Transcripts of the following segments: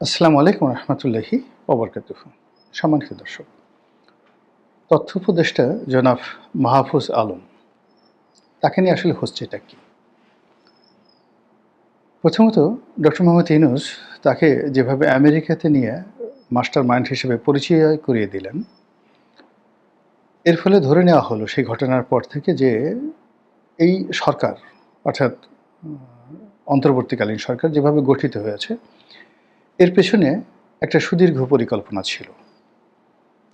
আসসালামু আলাইকুম রহমতুল্লাহি ওবরকাত সম্মানিত দর্শক, তথ্য উপদেষ্টা জনাব মাহফুজ আলম, তাকে নিয়ে আসলে হচ্ছে এটা কি? প্রথমত, ডক্টর মোহাম্মদ ইনুস তাকে যেভাবে আমেরিকাতে নিয়ে মাস্টার মাইন্ড হিসেবে পরিচয় করিয়ে দিলেন, এর ফলে ধরে নেওয়া হলো সেই ঘটনার পর থেকে যে এই সরকার, অর্থাৎ অন্তর্বর্তীকালীন সরকার যেভাবে গঠিত হয়েছে এর পেছনে একটা সুদীর্ঘ পরিকল্পনা ছিল।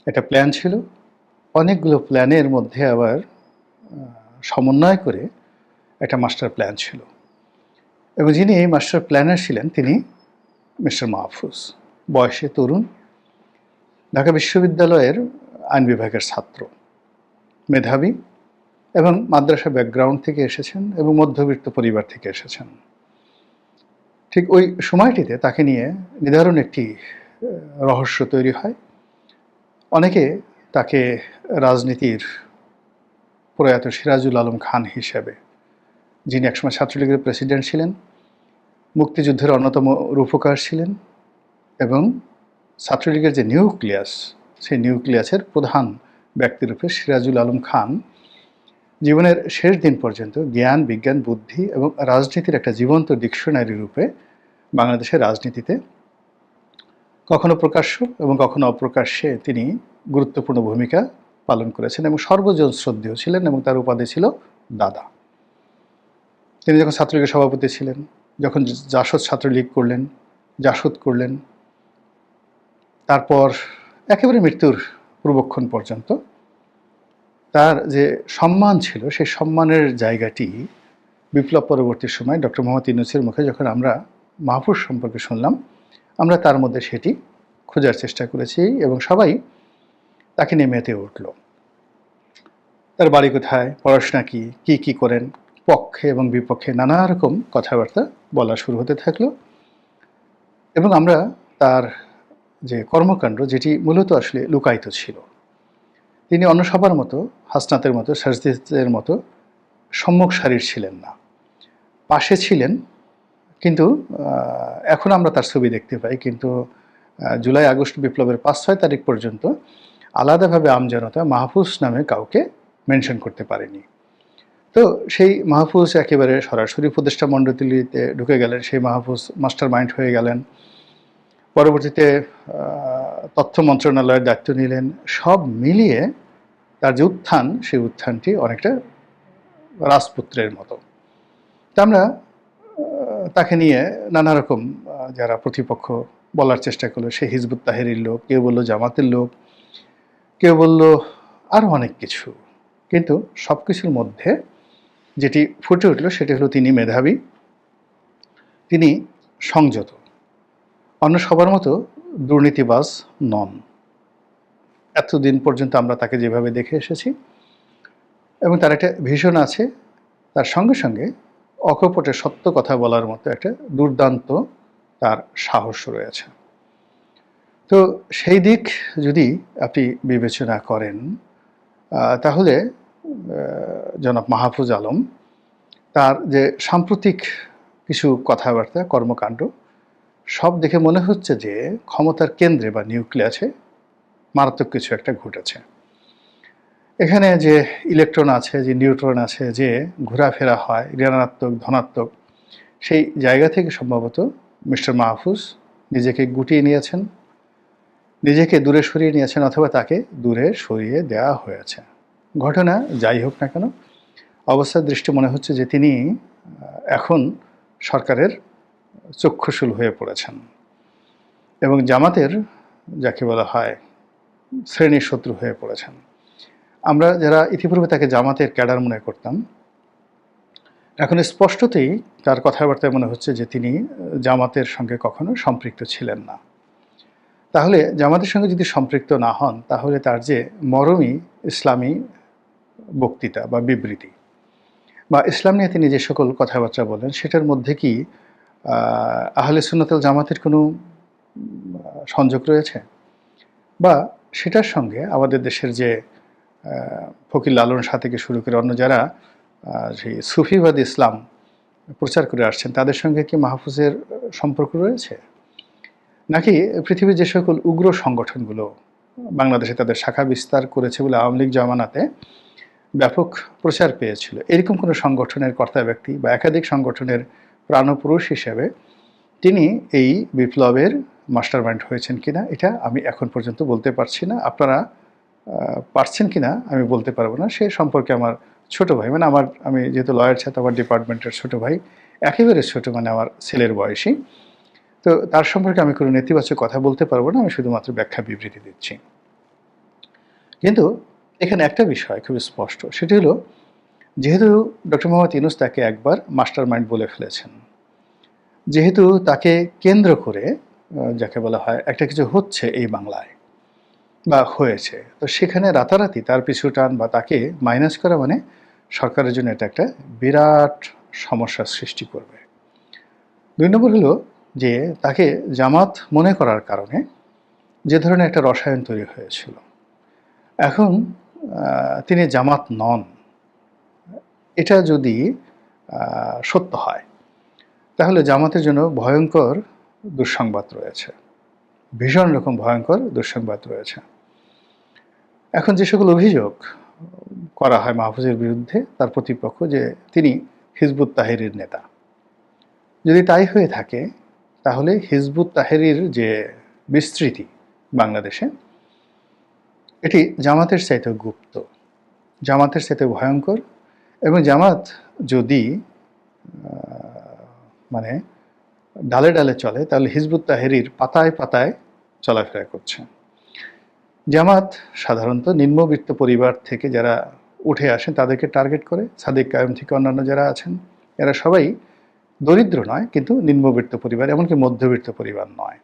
একটা প্ল্যান ছিল। অনেকগুলো প্ল্যানের মধ্যে আবার সমন্বয় করে একটা মাস্টার প্ল্যান ছিল। এবং যিনি এই মাস্টার প্ল্যানার ছিলেন তিনি মিস্টার মাহফুজ। বয়সে তরুণ। ঢাকা বিশ্ববিদ্যালয়ের আইন বিভাগের ছাত্র। মেধাবী এবং মাদ্রাসা ব্যাকগ্রাউন্ড থেকে এসেছেন এবং মধ্যবিত্ত পরিবার থেকে এসেছেন। ঠিক ওই সময়টিতে তাকে নিয়ে নিদারুণ একটি রহস্য তৈরি হয়। অনেকে তাকে রাজনীতির প্রয়াত সিরাজুল আলম খান হিসেবে, যিনি একসময় ছাত্রলীগের প্রেসিডেন্ট ছিলেন, মুক্তিযুদ্ধের অন্যতম রূপকার ছিলেন এবং ছাত্রলীগের যে নিউক্লিয়াস, সেই নিউক্লিয়াসের প্রধান ব্যক্তিরূপে সিরাজুল আলম খান জীবনের শেষ দিন পর্যন্ত জ্ঞান, বিজ্ঞান, বুদ্ধি এবং রাজনীতির একটা জীবন্ত ডিকশনারি রূপে বাংলাদেশের রাজনীতিতে কখনো প্রকাশ্য এবং কখনো অপ্রকাশ্যে তিনি গুরুত্বপূর্ণ ভূমিকা পালন করেছেন এবং সর্বজন শ্রদ্ধেয় ছিলেন এবং তার উপাধি ছিল দাদা। তিনি যখন ছাত্রলীগের সভাপতি ছিলেন, যখন জাসদ ছাত্রলীগ করলেন, জাসদ করলেন, তারপর একেবারে মৃত্যুর পূর্বক্ষণ পর্যন্ত তার যে সম্মান ছিল, সেই সম্মানের জায়গাটি বিপ্লব পরবর্তী সময় ডক্টর মোহাম্মদ ইউনুসের মুখে যখন আমরা মাহফুজ সম্পর্কে শুনলাম, আমরা তার মধ্যে সেটি খোঁজার চেষ্টা করেছি এবং সবাই তাকে নিয়ে মেতে উঠল। তার বাড়ি কোথায়, পড়াশোনা কি কি কি করেন, পক্ষে এবং বিপক্ষে নানা রকম কথাবার্তা বলা শুরু হতে থাকল এবং আমরা তার যে কর্মকাণ্ড, যেটি মূলত আসলে লুকায়িত ছিল। তিনি অন্য সবার মতো, হাসনাতের মতো, সাজদিদের মতো সম্মুখ সারির ছিলেন না। পাশে ছিলেন, কিন্তু এখন আমরা তার ছবি দেখতে পাই। কিন্তু জুলাই, আগস্ট বিপ্লবের পাঁচ, ছয় তারিখ পর্যন্ত আলাদাভাবে আমজনতা মাহফুজ নামে কাউকে মেনশন করতে পারেনি। তো সেই মাহফুজ একেবারে সরাসরি উপদেষ্টা মণ্ডলীতে ঢুকে গেলেন, সেই মাহফুজ মাস্টার মাইন্ড হয়ে গেলেন। পরবর্তীতে তথ্য মন্ত্রণালয়ের দায়িত্ব নিলেন। সব মিলিয়ে তার যে উত্থান, সেই উত্থানটি অনেকটা রাজপুত্রের মতো। তা আমরা তাকে নিয়ে নানা রকম যারা প্রতিপক্ষ বলার চেষ্টা করল, সে হিজবুত তাহেরির লোক, কেউ বলল জামাতের লোক, কেউ বলল আরও অনেক কিছু। কিন্তু সব কিছুর মধ্যে যেটি ফুটে উঠল, সেটি হলো তিনি মেধাবী, তিনি সংযত। অন্য সবার মতো দুর্নীতিবাজ নন। এতদিন পর্যন্ত আমরা তাকে যেভাবে দেখে এসেছি এবং তার একটা ভীষণ আছে, তার সঙ্গে সঙ্গে অকপটে সত্য কথা বলার মতো একটা দুর্দান্ত তার সাহস রয়েছে। তো সেই দিক যদি আপনি বিবেচনা করেন তাহলে জনাব মাহফুজ আলম তার যে সাম্প্রতিক কিছু কথাবার্তা, কর্মকাণ্ড সব দেখে মনে হচ্ছে যে ক্ষমতার কেন্দ্রে বা নিউক্লিয়াসে মারাত্মক কিছু একটা ঘটেছে। এখানে যে ইলেকট্রন আছে, যে নিউট্রন আছে, যে ঘোরাফেরা হয়, ঋণাত্মক, ধনাত্মক, সেই জায়গা থেকে সম্ভবত মিস্টার মাহফুজ নিজেকে গুটিয়ে নিয়েছেন, নিজেকে দূরে সরিয়ে নিয়েছেন অথবা তাকে দূরে সরিয়ে দেওয়া হয়েছে। ঘটনা যাই হোক না কেন, অবস্থার দৃষ্টি মনে হচ্ছে যে তিনি এখন সরকারের চক্ষুশূল হয়ে পড়েছেন। এবং জামাতের, যাকে বলা হয় শ্রেণির শত্রু হয়ে পড়েছেন। আমরা যারা ইতিপূর্বে তাকে জামাতের ক্যাডার মনে করতাম, এখন স্পষ্টতেই তার কথাবার্তায় মনে হচ্ছে যে তিনি জামাতের সঙ্গে কখনো সম্পৃক্ত ছিলেন না। তাহলে জামাতের সঙ্গে যদি সম্পৃক্ত না হন, তাহলে তার যে মরমী ইসলামী বক্তৃতা বা বিবৃতি। বা ইসলাম নিয়ে তিনি যে সকল কথাবার্তা বলেন, সেটার মধ্যে কি আহলে সুন্নতাল জামাতের কোনো সংযোগ রয়েছে? বা সেটার সঙ্গে আমাদের দেশের যে ফকির লালন শাহ থেকে শুরু করে অন্য যারা সেই সুফিবাদ ইসলাম প্রচার করে আসছেন, তাদের সঙ্গে কি মাহফুজের সম্পর্ক রয়েছে? নাকি পৃথিবীর যে সকল উগ্র সংগঠনগুলো বাংলাদেশে তাদের শাখা বিস্তার করেছে বলে আওয়ামী লীগ জমানাতে ব্যাপক প্রচার পেয়েছিল, এরকম কোনো সংগঠনের কর্তা ব্যক্তি বা একাধিক সংগঠনের প্রাণপুরুষ হিসেবে তিনি এই বিপ্লবের মাস্টার মাইন্ড হয়েছেন কিনা, এটা আমি এখন পর্যন্ত বলতে পারছি না। আপনারা পারছেন কিনা আমি বলতে পারব না। সে সম্পর্কে আমার ছোট ভাই মানে আমার, আমি যেহেতু লয়ার ছাত্র, আমার ডিপার্টমেন্টের ছোট ভাই, একেবারে ছোট মানে আমার ছেলের বয়সী। তো তার সম্পর্কে আমি কোনো নেতিবাচক কথা বলতে পারব না, আমি শুধুমাত্র ব্যাখ্যা বিবৃতি দিচ্ছি। কিন্তু এখানে একটা বিষয় খুব স্পষ্ট, সেটি হলো যেহেতু ডক্টর মোহাম্মদ ইউনুস তাকে একবার মাস্টার মাইন্ড বলে ফেলেছেন, যেহেতু তাকে কেন্দ্র করে যাকে বলা হয় একটা কিছু হচ্ছে এই বাংলায় বা হয়েছে, তো সেখানে রাতারাতি তার পিছু টান বা তাকে মাইনাস করা মানে সরকারের জন্য এটা একটা বিরাট সমস্যার সৃষ্টি করবে। দুই নম্বর হলো যে তাকে জামাত মনে করার কারণে যে ধরনের একটা রসায়ন তৈরি হয়েছিল। এখন তিনি জামাত নন। এটা যদি সত্য হয়, তাহলে জামাতের জন্য ভয়ঙ্কর দুঃসংবাদ রয়েছে। ভীষণ রকম ভয়ঙ্কর দুঃসংবাদ রয়েছে। এখন যে সকল অভিযোগ করা হয় মাহফুজের বিরুদ্ধে, তার প্রতিপক্ষ যে তিনি হিজবুত তাহেরির নেতা। যদি তাই হয়ে থাকে, তাহলে হিজবুত তাহেরির যে বিস্তৃতি বাংলাদেশে, এটি জামাতের চাইতে গুপ্ত। জামাতের চাইতে ভয়ঙ্কর এবং জামাত যদি মানে ডালে ডালে চলে, তাহলে হিজবুত তাহেরির পাতায় পাতায় চলাফেরা করছে। জামাত সাধারণত নিম্নবিত্ত পরিবার থেকে যারা উঠে আসেন, তাদেরকে টার্গেট করে, সাদিক কায়ম থেকে অন্যান্য যারা আছেন, এরা সবাই দরিদ্র নয়, কিন্তু নিম্নবিত্ত পরিবার, এমনকি মধ্যবিত্ত পরিবার নয়।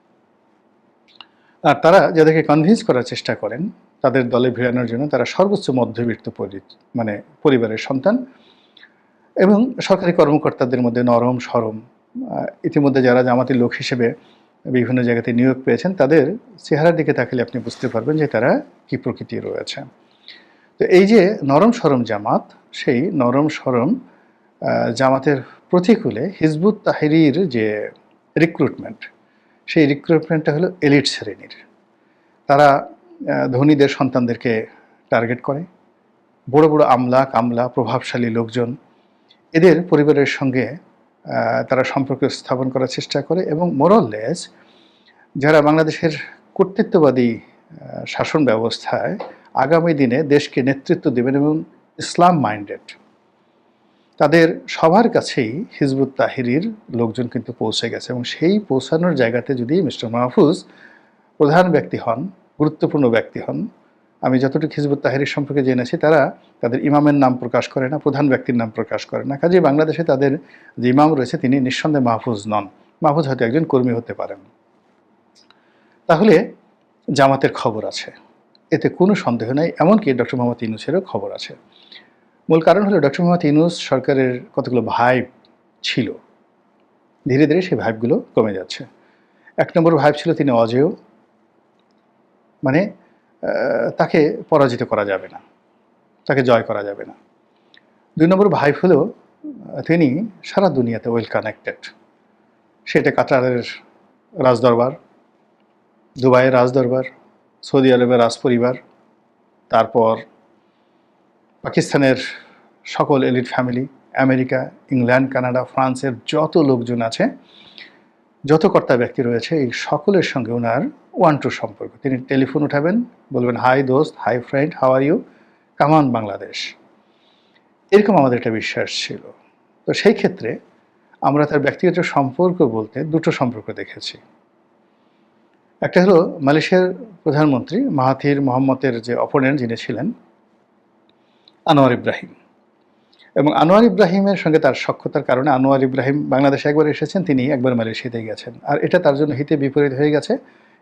আর তারা যাদেরকে কনভিন্স করার চেষ্টা করেন, তাদের দলে ভিড়ানোর জন্য তারা সর্বোচ্চ মধ্যবিত্ত মানে পরিবারের সন্তান এবং সরকারি কর্মকর্তাদের মধ্যে নরম, সরম ইতিমধ্যে যারা জামাতের লোক হিসেবে বিভিন্ন জায়গাতে নিয়োগ পেয়েছেন, তাদের চেহারার দিকে তাকালে আপনি বুঝতে পারবেন যে তারা কি প্রকৃতি রয়েছে। তো এই যে নরম, সরম জামাত, সেই নরম, সরম জামাতের প্রতিকূলে হিজবুত তাহেরির যে রিক্রুটমেন্ট সেই রিক্রুটমেন্টটা হলো এলিট শ্রেণির। তারা ধনীদের সন্তানদেরকে টার্গেট করে। বড় বড় আমলা কামলা প্রভাবশালী লোকজন এদের পরিবারের সঙ্গে তারা সম্পর্ক স্থাপন করার চেষ্টা করে এবং মোরললেস যারা বাংলাদেশের কর্তৃত্ববাদী শাসন ব্যবস্থায় আগামী দিনে দেশকে নেতৃত্ব দেবেন এবং ইসলাম মাইন্ডেড তাদের সবার কাছেই হিজবুত তাহিরির লোকজন কিন্তু পৌঁছে গেছে এবং সেই পৌঁছানোর জায়গাতে যদি মিস্টার মাহফুজ প্রধান ব্যক্তি হন, গুরুত্বপূর্ণ ব্যক্তি হন, আমি যতটুকু হিজবুত তাহিরির সম্পর্কে জেনেছি, তারা তাদের ইমামের নাম প্রকাশ করে না, প্রধান ব্যক্তির নাম প্রকাশ করে না। কাজে বাংলাদেশে তাদের যে ইমাম রয়েছে, তিনি নিঃসন্দেহে মাহফুজ নন। মাহফুজ হয়তো একজন কর্মী হতে পারেন। তাহলে জামাতের খবর আছে। এতে কোনো সন্দেহ নাই, এমনকি ডক্টর মোহাম্মদ ইউনুসেরও খবর আছে। মূল কারণ হলো ডক্টর মোহাম্মদ ইউনুস সরকারের কতগুলো ভাইব ছিল। ধীরে ধীরে সেই ভাইবগুলো কমে যাচ্ছে। এক নম্বর ভাইব ছিল তিনি অজেয়। মানে তাকে পরাজিত করা যাবে না। তাকে জয় করা যাবে না। দুই নম্বর ভাইব হলো তিনি সারা দুনিয়াতে ওয়েল কানেক্টেড সেটা কাতারের রাজদরবার, দুবাইয়ের রাজদরবার, সৌদি আরবের রাজপরিবার, তারপর পাকিস্তানের সকল elite family, America, England, Canada, ফ্রান্সের যত লোকজন আছে, যত কর্তা ব্যক্তি রয়েছে, এই সকলের সঙ্গে ওনার ওয়ান টু সম্পর্ক। তিনি টেলিফোন উঠাবেন, বলবেন, হাই দোস্ত, hi friend, how are you? Come on Bangladesh. এরকম আমাদের একটা বিশ্বাস ছিল। তো সেই ক্ষেত্রে আমরা তার ব্যক্তিগত সম্পর্ক বলতে দুটো সম্পর্ক দেখেছি। একটা হলো মালয়েশিয়ার প্রধানমন্ত্রী, মাহাথির মোহাম্মদের যে অপোনেন্ট যিনি ছিলেন আনোয়ার ইব্রাহিম। এবং আনোয়ার ইব্রাহিমের সঙ্গে তার সক্ষতার কারণে আনোয়ার ইব্রাহিম বাংলাদেশে একবার এসেছেন, তিনি একবার মালয়েশিয়াতে গেছেন। আর এটা তার জন্য হিতে বিপরীত হয়ে গেছে।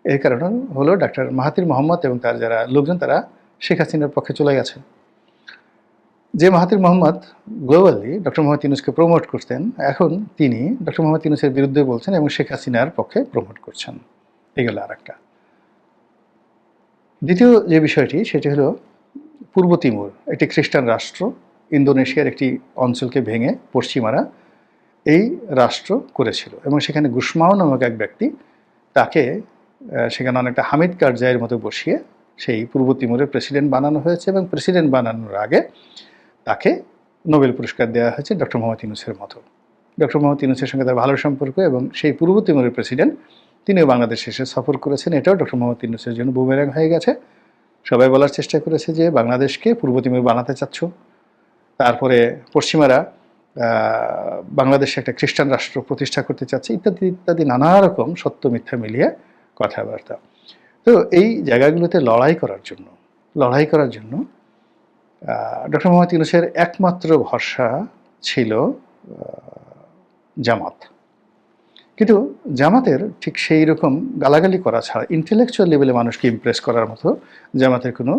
এর কারণ হলো ডাক্তার মাহাতির মোহাম্মদ এবং তার যারা লোকজন, তারা শেখ হাসিনার পক্ষে চলে গেছে যে Mahathir Mohamad globally doctor Muhammad ইউনুসকে প্রমোট করতেন, এখন তিনি ডক্টর মোহাম্মদ ইউনুসের বিরুদ্ধে বলছেন এবং শেখ হাসিনার পক্ষে প্রমোট করছেন। এগুলো আর একটা দ্বিতীয় যে বিষয়টি, সেটি হলো পূর্ব তিমুর, একটি খ্রিস্টান রাষ্ট্র, ইন্দোনেশিয়ার একটি অঞ্চলকে ভেঙে পশ্চিমারা এই রাষ্ট্র করেছিল এবং সেখানে গুসমাও নামক এক ব্যক্তি তাকে সেখানে অনেকটা হামিদ কারজাইয়ের মতো বসিয়ে সেই পূর্ব তিমুরের প্রেসিডেন্ট বানানো হয়েছে এবং প্রেসিডেন্ট বানানোর আগে তাকে নোবেল পুরস্কার দেওয়া হয়েছে ডক্টর মোহাম্মদ ইউনুসের মতো। ডক্টর মোহাম্মদ ইউনুসের সঙ্গে তার ভালো সম্পর্ক এবং সেই পূর্ব তিমুরের প্রেসিডেন্ট তিনিও বাংলাদেশে এসে সফর করেছেন। এটাও ডক্টর মোহাম্মদ ইউনুসের জন্য বুমেরাং হয়ে গেছে। সবাই বলার চেষ্টা করেছে যে বাংলাদেশকে পূর্ব তিমুর বানাতে চাচ্ছ। তারপরে পশ্চিমারা বাংলাদেশে একটা খ্রিস্টান রাষ্ট্র প্রতিষ্ঠা করতে চাচ্ছে, ইত্যাদি ইত্যাদি নানা রকম সত্য, মিথ্যা মিলিয়ে কথাবার্তা। তো এই জায়গাগুলোতে লড়াই করার জন্য, লড়াই করার জন্য ডক্টর মোহাম্মদ ইউনুসের একমাত্র ভরসা ছিল জামাত। কিন্তু জামাতের ঠিক সেই রকম গালাগালি করা ছাড়া ইন্টেলেকচুয়াল লেভেলে মানুষকে ইমপ্রেস করার মতো, জামাতের কোনো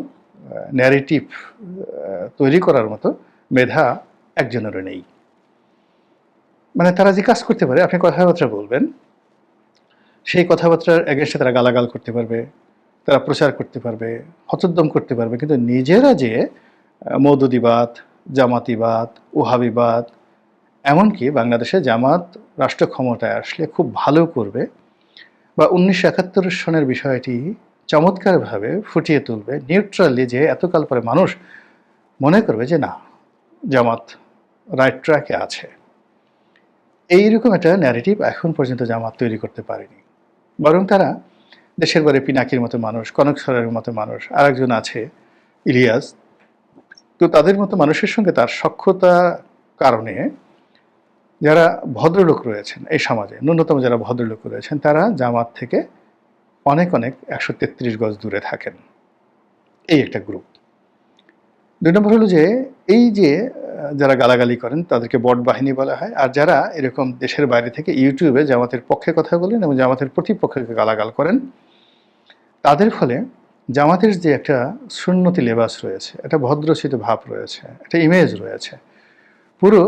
ন্যারেটিভ তৈরি করার মতো মেধা একজনেরও নেই। মানে তারা যে কাজ করতে পারে, আপনি কথাবার্তা বলবেন, সেই কথাবার্তার এগেনস্টে তারা গালাগাল করতে পারবে, তারা প্রচার করতে পারবে হতোদ্যম করতে পারবে, কিন্তু নিজেরা যে মৌদুদিবাদ, জামাতিবাদ, ওহাবিবাদ এমনকি বাংলাদেশে জামাত রাষ্ট্র ক্ষমতায় আসলে খুব ভালো করবে বা উনিশশো একাত্তর সনের বিষয়টি চমৎকারভাবে ফুটিয়ে তুলবে নিউট্রালি যে এতকাল পরে মানুষ মনে করবে যে না, জামাত রাইট ট্র্যাকে আছে। এইরকম একটা ন্যারেটিভ এখন পর্যন্ত জামাত তৈরি করতে পারেনি। বরং তারা দেশের বাড়ি পিনাকির মতো মানুষ, কনক সরের মতো মানুষ, আরেকজন আছে ইলিয়াস। তো তাদের মতো মানুষের সঙ্গে তার সক্ষতা কারণে যারা ভদ্রলোক রয়েছেন এই সমাজে, ন্যূনতম যারা ভদ্রলোক রয়েছেন, তারা জামাত থেকে অনেক অনেক একশো তেত্রিশ গজ দূরে থাকেন। এই একটা গ্রুপ দুই নম্বর হলো যে, এই যে যারা গালাগালি করেন, তাদেরকে বট বাহিনী বলা হয়, আর যারা এরকম দেশের বাইরে থেকে ইউটিউবে জামাতের পক্ষে কথা বলেন এবং জামাতের প্রতিপক্ষকে গালাগাল করেন, তাদের ফলে জামাতের যে একটা সুন্নতি লেবাস রয়েছে, একটা ভদ্রচিত ভাব রয়েছে, একটা ইমেজ রয়েছে, পুরো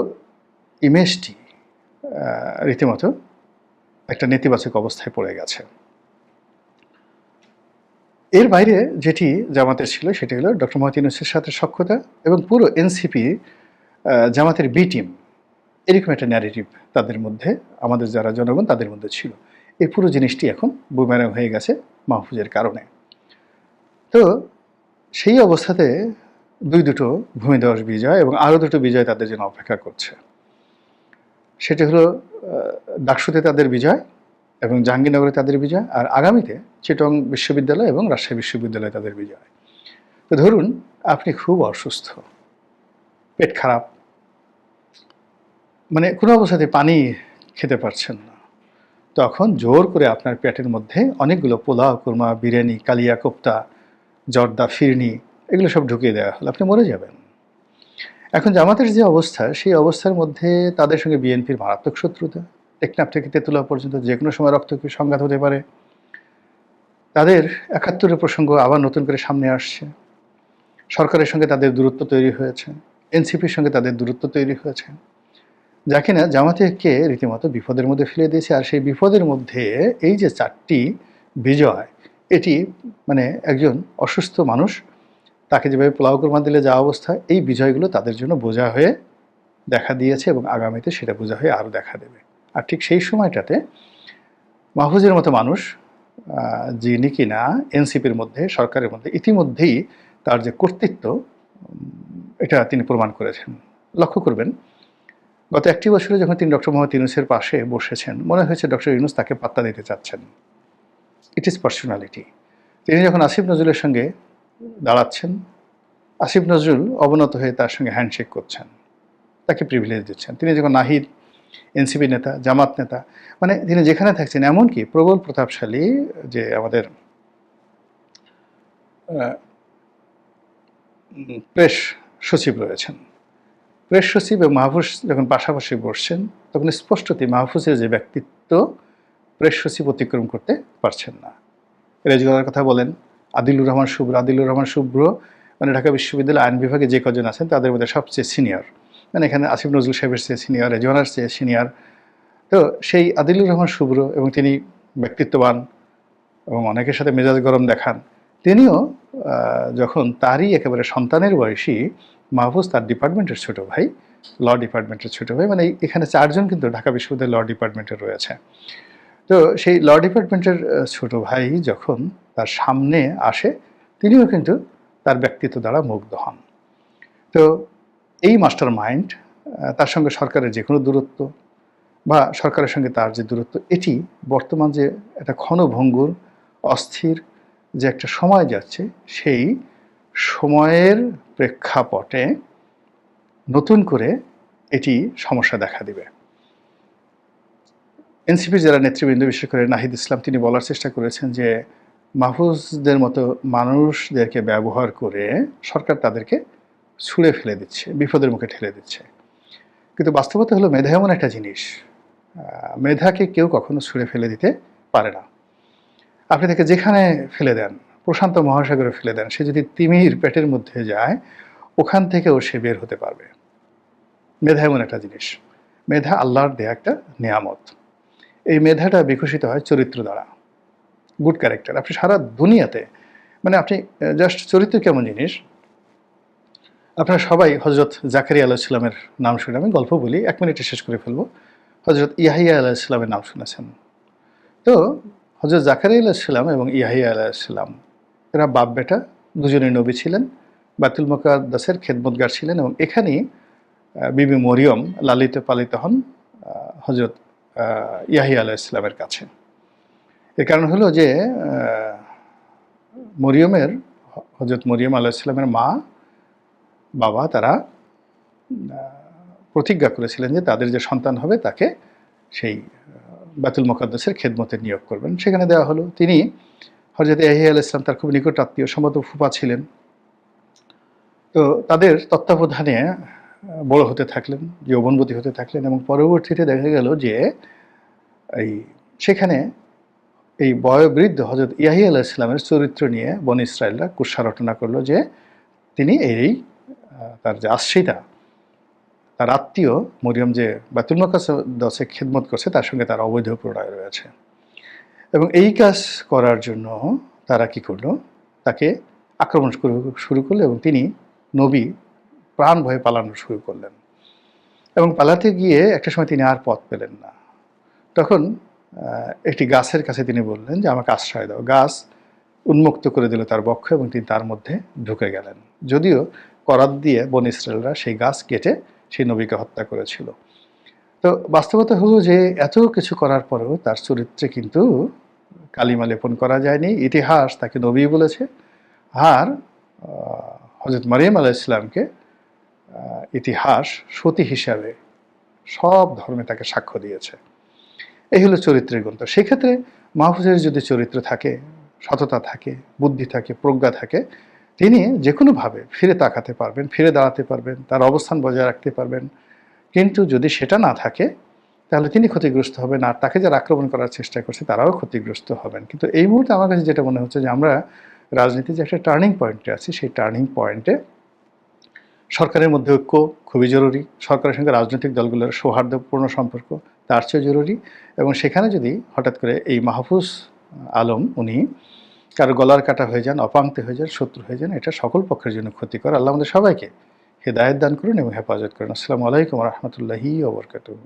ইমেজটি রীতিমতো একটা নেতিবাচক অবস্থায় পড়ে গেছে। এর বাইরে যেটি জামাতের ছিল সেটি হলো ডক্টর ইউনুসের সাথে সক্ষতা এবং পুরো এনসিপি জামাতের বি টিম, এরকম একটা ন্যারেটিভ তাদের মধ্যে, আমাদের যারা জনগণ তাদের মধ্যে ছিল। এই পুরো জিনিসটি এখন বুমেরাং হয়ে গেছে মাহফুজের কারণে। তো সেই অবস্থাতে দুই দুটো ভূমিদস বিজয় এবং আরও দুটো বিজয় তাদের জন্য অপেক্ষা করছে। সেটি হলো ডাকসুতে তাদের বিজয় এবং জাহাঙ্গীরনগরে তাদের বিজয়, আর আগামীতে চিটং বিশ্ববিদ্যালয় এবং রাজশাহী বিশ্ববিদ্যালয়ে তাদের বিজয়। তো ধরুন, আপনি খুব অসুস্থ, পেট খারাপ মানে কোনো অবস্থাতে পানি খেতে পারছেন না, তখন জোর করে আপনার পেটের মধ্যে অনেকগুলো পোলাও, কুরমা, বিরিয়ানি, কালিয়া, কোপ্তা, জর্দা, ফিরনি, এগুলো সব ঢুকিয়ে দেওয়া হলো, আপনি মরে যাবেন। এখন জামাতের যে অবস্থা, সেই অবস্থার মধ্যে তাদের সঙ্গে বিএনপির মারাত্মক শত্রুতা। টেকনাফ থেকে তেতুলা পর্যন্ত যে কোনো সময় রক্তকে সংঘাত হতে পারে। তাদের একাত্তরের প্রসঙ্গ আবার নতুন করে সামনে আসছে। সরকারের সঙ্গে তাদের দূরত্ব তৈরি হয়েছে। এনসিপির সঙ্গে তাদের দূরত্ব তৈরি হয়েছে। যা কিনা জামাতেকে রীতিমতো বিপদের মধ্যে ফেলে দিয়েছে। আর সেই বিপদের মধ্যে এই যে চারটি বিজয়, এটি মানে একজন অসুস্থ মানুষ তাকে যেভাবে পোলাও কোরমা দিলে যা অবস্থা, এই বিজয়গুলো তাদের জন্য বোঝা হয়ে দেখা দিয়েছে এবং আগামীতে সেটা বোঝা হয়ে আরও দেখা দেবে। আর ঠিক সেই সময়টাতে মাহফুজের মতো মানুষ যিনি কিনা এনসিপির মধ্যে, সরকারের মধ্যে, ইতিমধ্যেই তার যে কর্তৃত্ব এটা তিনি প্রমাণ করেছেন। লক্ষ্য করবেন, গত একটি বছরে যখন তিনি ডক্টর মোহাম্মদ ইউনুসের পাশে বসেছেন, মনে হয়েছে ডক্টর ইউনুস তাকে পাত্তা দিতে চাচ্ছেন। ইট ইজ পার্সোনালিটি তিনি যখন আসিফ নজরুলের সঙ্গে দাঁড়াচ্ছেন। আসিফ নজরুল অবনত হয়ে তার সঙ্গে হ্যান্ডশেক করছেন। তাকে প্রিভিলেজ দিচ্ছেন। তিনি যখন নাহিদ, এনসিপি নেতা, জামাত নেতা মানে তিনি যেখানে থাকছেন, এমনকি প্রবল প্রতাপশালী যে আমাদের প্রেস সচিব রয়েছেন। প্রেস সচিব এবং মাহফুজ যখন পাশাপাশি বসছেন, তখন স্পষ্টতই মাহফুজের যে ব্যক্তিত্ব, প্রেস সচিব অতিক্রম করতে পারছেন না। রেজগার কথা বলেন আদিলুর রহমান শুভ্র, আদিলুর রহমান শুভ্র মানে ঢাকা বিশ্ববিদ্যালয় আইন বিভাগে যে কজন আছেন, তাদের মধ্যে সবচেয়ে সিনিয়র মানে এখানে আসিফ নজরুল সাহেবের চেয়ে সিনিয়র রেজওয়ানার চেয়ে সিনিয়র তো সেই আদিলুর রহমান শুভ্র এবং তিনি ব্যক্তিত্ববান এবং অনেকের সাথে মেজাজ গরম দেখান, তিনিও যখন তারই একেবারে সন্তানের বয়সী মাহফুজ, তার ডিপার্টমেন্টের ছোট ভাই, ল ডিপার্টমেন্টের ছোট ভাই মানে এখানে চারজন কিন্তু ঢাকা বিশ্ববিদ্যালয় ল ডিপার্টমেন্টের রয়েছে। তো সেই ল ডিপার্টমেন্টের ছোট ভাই যখন তার সামনে আসে, তিনিও কিন্তু তার ব্যক্তিত্ব দ্বারা মুগ্ধ হন। তো এই মাস্টার মাইন্ড তার সঙ্গে সরকারের যে কোনো দূরত্ব বা সরকারের সঙ্গে তার যে দূরত্ব, এটি বর্তমান যে একটা ক্ষণভঙ্গুর, অস্থির যে একটা সময় যাচ্ছে, সেই সময়ের প্রেক্ষাপটে নতুন করে এটি সমস্যা দেখা দিবে। এনসিপির যারা নেতৃবৃন্দ, বিশেষ করে নাহিদ ইসলাম, তিনি বলার চেষ্টা করেছেন যে মাহফুজদের মতো মানুষদেরকে ব্যবহার করে সরকার তাদেরকে ছুঁড়ে ফেলে দিচ্ছে, বিপদের মুখে ঠেলে দিচ্ছে। কিন্তু বাস্তবতা হলো মেধা এমন একটা জিনিস মেধাকে কেউ কখনো ছুঁড়ে ফেলে দিতে পারে না। আপনি তাকে যেখানে ফেলে দেন, প্রশান্ত মহাসাগরে ফেলে দেন, সে যদি তিমির পেটের মধ্যে যায়, ওখান থেকেও সে বের হতে পারবে। মেধা এমন একটা জিনিস, মেধা আল্লাহর দেয়া একটা নিয়ামত। এই মেধাটা বিকশিত হয় চরিত্র দ্বারা। গুড ক্যারেক্টার আপনি সারা দুনিয়াতে মানে আপনি জাস্ট চরিত্র কেমন জিনিস? আপনারা সবাই হজরত জাকারিয়া আলাহ ইসলামের নাম শুনে, আমি গল্প বলি, এক মিনিটে শেষ করে ফেলব। হজরত ইয়াহিয়া আলাহ ইসলামের নাম শুনেছেন। তো হজরত জাকারিয়া আলাহ ইসলাম এবং ইয়াহিয়া আলাহ ইসলাম এরা বাপ বেটা, দুজনেই নবী ছিলেন, বাতুল মোকাদ্দাসের খেদমতগার ছিলেন এবং এখানেই বিবি মরিয়ম লালিত পালিত হন হজরত ইয়াহিয়া আলাহ ইসলামের কাছে। এর কারণ হলো যে মরিয়মের হজরত মরিয়ম আলাহ ইসলামের মা, বাবা তারা প্রতিজ্ঞা করেছিলেন যে তাদের যে সন্তান হবে তাকে সেই বাতুল মোকাদ্দাসের খেদমতে নিয়োগ করবেন। সেখানে দেওয়া হলো। তিনি হজরত ইয়াহিয়া আল ইসলাম তার খুব নিকট আত্মীয় সম্মত ফুপা ছিলেন। তো তাদের তত্ত্বাবধানে বড় হতে থাকলেন, যৌবনবতী হতে থাকলেন এবং পরবর্তীতে দেখা গেল যে, এই, সেখানে এই বয়োবৃদ্ধ হজরত ইয়াহি আলাহ ইসলামের চরিত্র নিয়ে বন ইসরায়েলরা কুৎসা রটনা করল যে তিনি এই তার যে আশ্রিতা, তার আত্মীয় মরিয়ম যে বাতুল দশে খেদমত করছে, তার সঙ্গে তার অবৈধ প্রণয় রয়েছে। এবং এই কাজ করার জন্য তারা কি করল? তাকে আক্রমণ শুরু- করল এবং তিনি নবী প্রাণ ভয়ে পালানো শুরু করলেন। এবং পালাতে গিয়ে একটা সময় তিনি আর পথ পেলেন না। তখন একটি গাছের কাছে তিনি বললেন যে, আমাকে আশ্রয় দাও। গাছ উন্মুক্ত করে দিল তার বক্ষ এবং তিনি তার মধ্যে ঢুকে গেলেন। যদিও করাত দিয়ে বন ইসরায়েলরা সেই গাছ কেটে সেই নবীকে হত্যা করেছিল। তো বাস্তবতা হলো যে, এত কিছু করার পরেও তার চরিত্রে কিন্তু কালিমা লেপন করা যায়নি। ইতিহাস তাকে নবী বলেছে। আর হজরত মারিয়াম আলাহ ইসলামকে ইতিহাস, সতী হিসাবে সব ধর্মে তাকে সাক্ষ্য দিয়েছে। এই হলো চরিত্রের তো সেক্ষেত্রে মাহফুজের যদি চরিত্র থাকে, সততা থাকে, বুদ্ধি থাকে, প্রজ্ঞা থাকে, তিনি যে কোনোভাবে ফিরে তাকাতে পারবেন, ফিরে দাঁড়াতে পারবেন, তার অবস্থান বজায় রাখতে পারবেন। কিন্তু যদি সেটা না থাকে, তাহলে তিনি ক্ষতিগ্রস্ত হবেন আর তাকে যারা আক্রমণ করার চেষ্টা করছে, তারাও ক্ষতিগ্রস্ত হবেন। কিন্তু এই মুহূর্তে আমার কাছে যেটা মনে হচ্ছে যে, আমরা রাজনীতির যে একটা টার্নিং পয়েন্টে আছি, সেই টার্নিং পয়েন্টে সরকারের মধ্যে ঐক্য খুবই জরুরি। সরকারের সঙ্গে রাজনৈতিক দলগুলোর সৌহার্দ্যপূর্ণ সম্পর্ক তার চেয়েও জরুরি। এবং সেখানে যদি হঠাৎ করে এই মাহফুজ আলম, উনি কারও গলার কাটা হয়ে যান অপাঙ্ক্তে হয়ে যান, শত্রু হয়ে যান, এটা সকল পক্ষের জন্য ক্ষতিকর। আল্লাহ আমাদের সবাইকে হেদায়ত দান করুন এবং হেফাজত করুন। আসসালামু আলাইকুম রহমতুল্লাহি ওবরকাতুহ